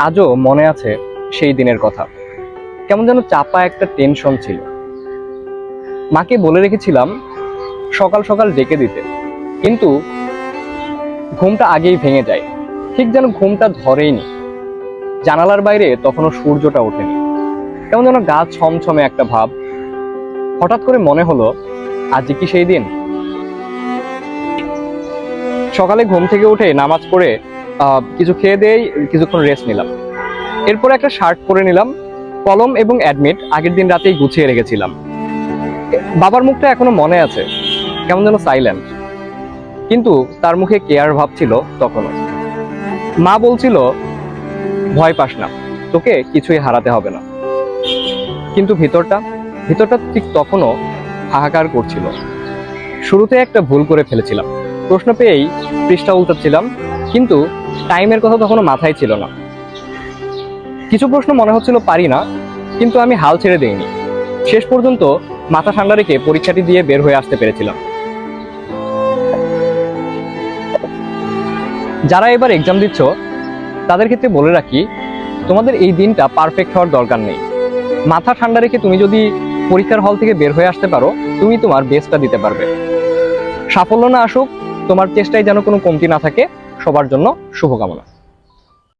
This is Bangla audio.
আজও মনে আছে সেই দিনের কথা। কেমন যেন চাপা একটা টেনশন ছিল। মাকে বলে রেখেছিলাম সকাল সকাল ডেকে দিতে। কিন্তু ঘুমটা আগেই ভেঙে যায়। ঠিক যেন ঘুমটা ধরেইনি। জানালার বাইরে তখনও সূর্যটা ওঠেনি। কেমন যেন গা ছমছমে একটা ভাব। হঠাৎ করে মনে হলো আজ কি সেই দিন? সকালে ঘুম থেকে উঠে নামাজ পড়ে কিছু খেয়ে দিয়েই কিছুক্ষণ রেস্ট নিলাম। এরপর একটা শার্ট পরে নিলাম, কলম এবং অ্যাডমিট আগের দিন রাতেই গুছিয়ে রেখেছিলাম। বাবার মুখটা এখনও মনে আছে, কেমন যেন সাইলেন্ট কিন্তু তার মুখে কেয়ার ভাব ছিল তখনও। মা বলছিল, ভয় পাস না, তোকে কিছুই হারাতে হবে না। কিন্তু ভিতরটা ভিতরটা ঠিক তখনও হাহাকার করছিল। শুরুতে একটা ভুল করে ফেলেছিলাম। প্রশ্ন পেয়েই পৃষ্ঠা উল্টাচ্ছিলাম, কিন্তু টাইমের কথা তখনও মাথায় ছিল না। কিছু প্রশ্ন মনে হচ্ছিল পারি না, কিন্তু আমি হাল ছেড়ে দিইনি। শেষ পর্যন্ত মাথা ঠান্ডা রেখে পরীক্ষাটি দিয়ে বের হয়ে আসতে পেরেছিলাম। যারা এবার এক্সাম দিচ্ছ, তাদের ক্ষেত্রে বলে রাখি, তোমাদের এই দিনটা পারফেক্ট হওয়ার দরকার নেই। মাথা ঠান্ডা রেখে তুমি যদি পরীক্ষার হল থেকে বের হয়ে আসতে পারো, তুমি তোমার বেস্টটা দিতে পারবে। সাফল্য না আসুক, তোমার চেষ্টায় যেন কোনো কমতি না থাকে সবার জন্য শুভকামনা।